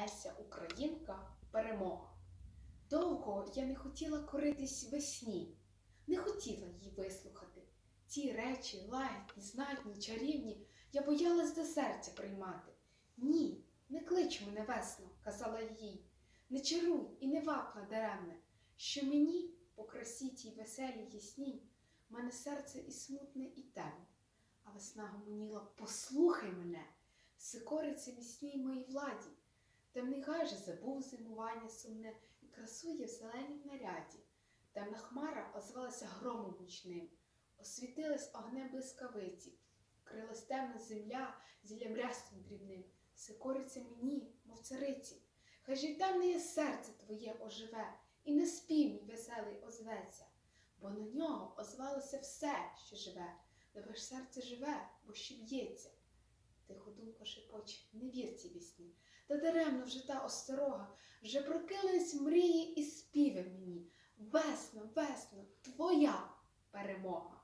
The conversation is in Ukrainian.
Леся Українка перемога. Довго я не хотіла коритись весні, не хотіла її вислухати. Ті речі, лагідні, знатні, чарівні, я боялась до серця приймати. Ні, не клич мене весно, казала їй, не чаруй і не вап надаремне, що мені по красі тій веселій ясній, мене серце і смутне, і темне. А весна гомоніла, послухай мене, сикориться міцній моїй владі. Темний гай же забув зимування сумне і красує в зеленім наряді. Темна хмара озвалася громом гучним, освітилась огнем блискавиці, крилась темна земля зіллям рясним дрібним, сикориться мені, мов цариці. Хай же й темне серце твоє оживе, і не спів мій веселий озветься, бо на нього озвалося все, що живе, ж серце живе, бо ще б'ється. Тихо думка шепоче, не вір вісні, та даремно вже та осторога, вже прокинулись мрії і співи мені. Весно, весно, твоя перемога.